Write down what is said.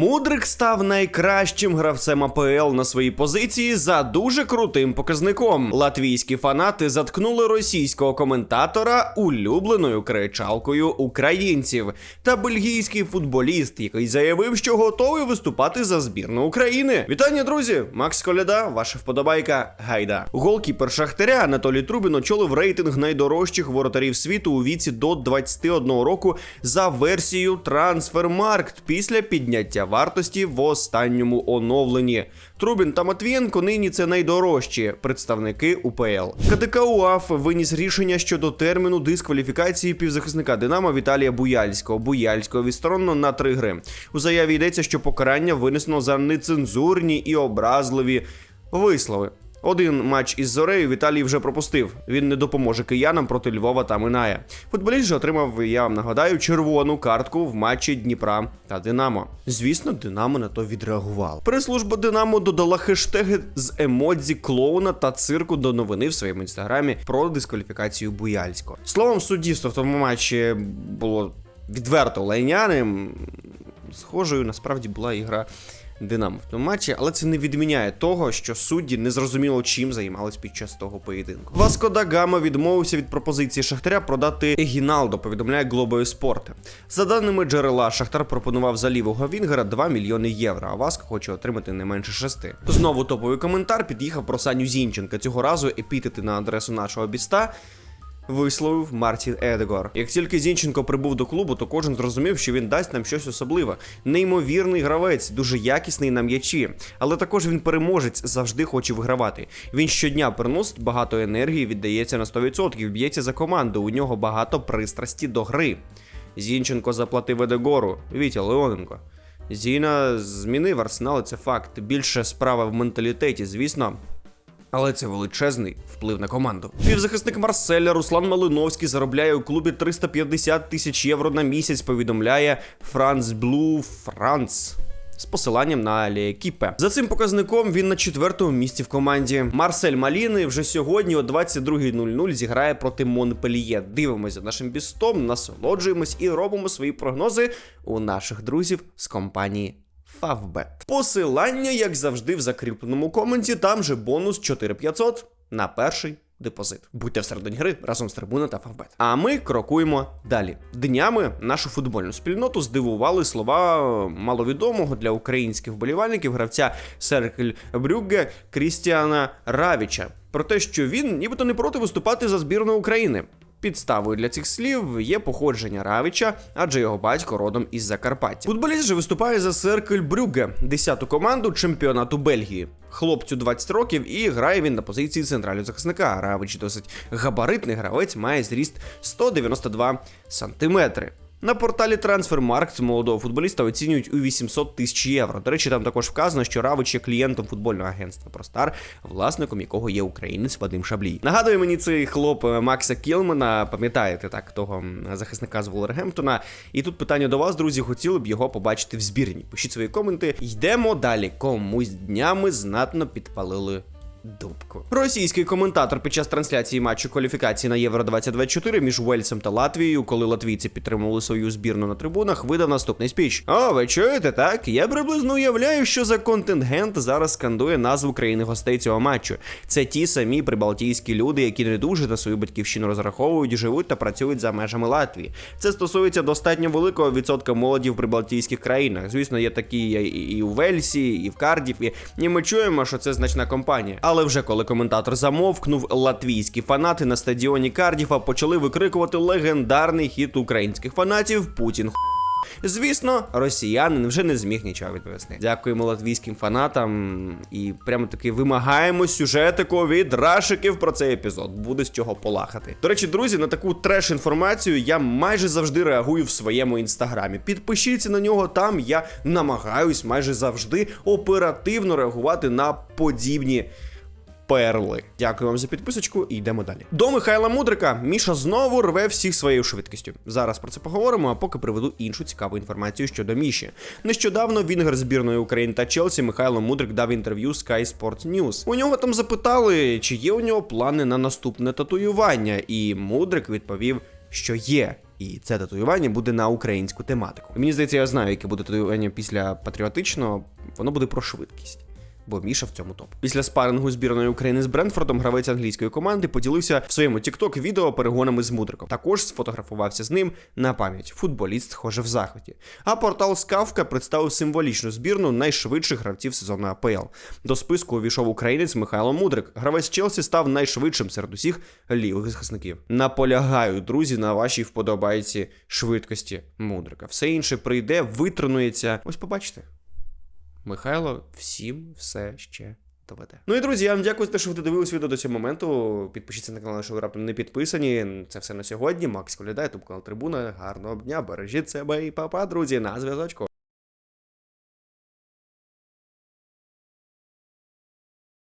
Мудрик став найкращим гравцем АПЛ на своїй позиції за дуже крутим показником. Латвійські фанати заткнули російського коментатора улюбленою кричалкою українців та бельгійський футболіст, який заявив, що готовий виступати за збірну України. Вітання, друзі! Макс Коляда, ваша вподобайка. Гайда. Голкіпер Шахтаря Анатолій Трубін очолив рейтинг найдорожчих воротарів світу у віці до 21 року за версією Трансфермаркт після підняття вартості в останньому оновленні. Трубін та Матвієнко нині це найдорожчі представники УПЛ. КДК УАФ виніс рішення щодо терміну дискваліфікації півзахисника Динамо Віталія Буяльського. Буяльського відсторонено на три гри. У заяві йдеться, що покарання винесено за нецензурні і образливі вислови. Один матч із Зорею Віталій вже пропустив. Він не допоможе киянам проти Львова та Минає. Футболіст же отримав, я вам нагадаю, червону картку в матчі Дніпра та Динамо. Звісно, Динамо на то відреагувало. Прес-служба Динамо додала хештеги з емодзі клоуна та цирку до новини в своєму інстаграмі про дискваліфікацію Буяльського. Словом, суддівство в тому матчі було відверто лайняним. Схожою насправді була ігра. Динамо в тому матчі, але це не відміняє того, що судді не зрозуміло чим займались під час того поєдинку. Васко да Гама відмовився від пропозиції Шахтаря продати Егіналдо, повідомляє Глобою Спорт. За даними джерела, Шахтар пропонував за лівого Вінгера 2 мільйони євро, а Васко хоче отримати не менше 6. Знову топовий коментар під'їхав про Саню Зінченка. Цього разу епітети на адресу нашого біста висловив Мартін Едегор. Як тільки Зінченко прибув до клубу, то кожен зрозумів, що він дасть нам щось особливе. Неймовірний гравець, дуже якісний на м'ячі, але також він переможець, завжди хоче вигравати. Він щодня приносить багато енергії, віддається на 100%, б'ється за команду. У нього багато пристрасті до гри. Зінченко заплатив Едегору, Вітя Леоненко. Зіна змінив арсенал, це факт. Більше справа в менталітеті, звісно. Але це величезний вплив на команду. Півзахисник Марселя Руслан Малиновський заробляє у клубі 350 тисяч євро на місяць. Повідомляє Франц Блу Франц. З посиланням на Лєкіпе. За цим показником він на четвертому місці в команді. Марсель Маліни вже сьогодні о 22.00 зіграє проти Монпельє. Дивимося нашим бістом, насолоджуємось і робимо свої прогнози у наших друзів з компанії Favbet. Посилання, як завжди, в закріпленому коменті. Там же бонус 4500 на перший депозит. Будьте всередині гри разом з трибуна та Favbet. А ми крокуємо далі. Днями нашу футбольну спільноту здивували слова маловідомого для українських вболівальників гравця Серкель Брюгге Крістіана Равіча про те, що він нібито не проти виступати за збірну України. Підставою для цих слів є походження Равича, адже його батько родом із Закарпаття. Футболіст же виступає за Серкель Брюге, 10-ту команду чемпіонату Бельгії. Хлопцю 20 років і грає він на позиції центрального захисника. Равич досить габаритний гравець, має зріст 192 сантиметри. На порталі Transfermarkt молодого футболіста оцінюють у 800 тисяч євро. До речі, там також вказано, що Равич є клієнтом футбольного агентства Простар, власником якого є українець Вадим Шаблій. Нагадує мені цей хлоп е, Макса Кілмана, пам'ятаєте так, того захисника з Волергемптона. І тут питання до вас, друзі, хотіли б його побачити в збірні. Пишіть свої коменти. Йдемо далі. Комусь днями знатно підпалили Дубку. Російський коментатор під час трансляції матчу кваліфікації на Євро 2024 між Уельсом та Латвією, коли латвійці підтримували свою збірну на трибунах, видав наступний спіч. О, ви чуєте так? Я приблизно уявляю, що за контингент зараз скандує назву країни гостей цього матчу. Це ті самі прибалтійські люди, які не дуже на свою батьківщину розраховують, живуть та працюють за межами Латвії. Це стосується достатньо великого відсотка молоді в прибалтійських країнах. Звісно, є такі і у Вельсі, і в Кардіфі. І ми чуємо, що це значна компанія. Але вже коли коментатор замовкнув, латвійські фанати на стадіоні Кардіфа почали викрикувати легендарний хіт українських фанатів Путін. Звісно, росіянин вже не зміг нічого відповісти. Дякуємо латвійським фанатам і прямо таки вимагаємо сюжетику від рашиків про цей епізод. Буде з чого полахати. До речі, друзі, на таку треш інформацію я майже завжди реагую в своєму інстаграмі. Підпишіться на нього там. Я намагаюсь майже завжди оперативно реагувати на подібні перли. Дякую вам за підписочку і йдемо далі. До Михайла Мудрика Міша знову рве всіх своєю швидкістю. Зараз про це поговоримо, а поки приведу іншу цікаву інформацію щодо Міші. Нещодавно вінгер збірної України та Челсі Михайло Мудрик дав інтерв'ю Sky Sport News. У нього там запитали, чи є у нього плани на наступне татуювання, і Мудрик відповів, що є. І це татуювання буде на українську тематику. Мені здається, я знаю, яке буде татуювання після патріотичного, воно буде про швидкість. Бо Міша в цьому топ. Після спарингу збірної України з Брентфордом гравець англійської команди поділився в своєму TikTok відео перегонами з мудриком. Також сфотографувався з ним на пам'ять. Футболіст схоже в захваті. А портал Скавка представив символічну збірну найшвидших гравців сезону АПЛ. До списку увійшов українець Михайло Мудрик. Гравець Челсі став найшвидшим серед усіх лівих захисників. Наполягаю, друзі, на вашій вподобайці швидкості Мудрика. Все інше прийде, витренується. Ось побачите. Михайло всім все ще доведе. Ну і друзі, я вам дякую за те, що ви додивились відео до цього моменту. Підпишіться на канал, якщо ви раптом не підписані. Це все на сьогодні. Макс Коляда, ютуб канал Трибуна. Гарного дня, бережіть себе і папа, друзі, на зв'язочку.